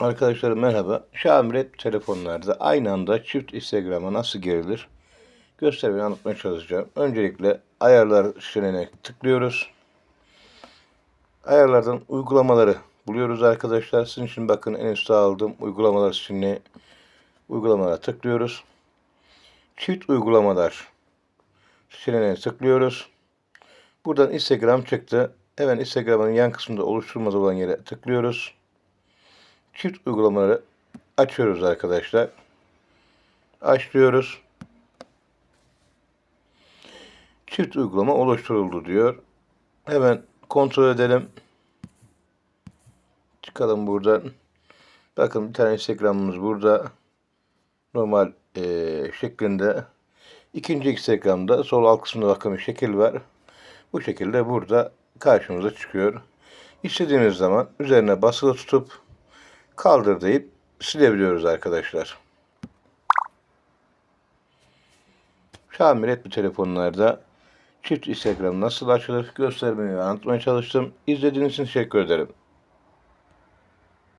Arkadaşlar merhaba. Xiaomi Red telefonlarda aynı anda çift Instagram'a nasıl girilir göstermeyi anlatmaya çalışacağım. Öncelikle ayarlar seçeneğine tıklıyoruz. Ayarlardan uygulamaları buluyoruz arkadaşlar. Sizin için bakın en üstte aldığım uygulamalar seçeneği uygulamalara tıklıyoruz. Çift uygulamalar seçeneğine tıklıyoruz. Buradan Instagram çıktı. Hemen Instagram'ın yan kısmında oluşturmaz olan yere tıklıyoruz çift uygulamaları açıyoruz arkadaşlar. Açlıyoruz. Çift uygulama oluşturuldu diyor. Hemen kontrol edelim. Çıkalım buradan. Bakın bir tane Instagram'ımız burada. Normal eee, şeklinde. İkinci Instagram'da sol alt kısmında bakın bir şekil var. Bu şekilde burada karşımıza çıkıyor. İstediğimiz zaman üzerine basılı tutup kaldır deyip silebiliyoruz arkadaşlar. Xiaomi Redmi telefonlarda çift Instagram nasıl açılır göstermeyi anlatmaya çalıştım. İzlediğiniz için teşekkür ederim.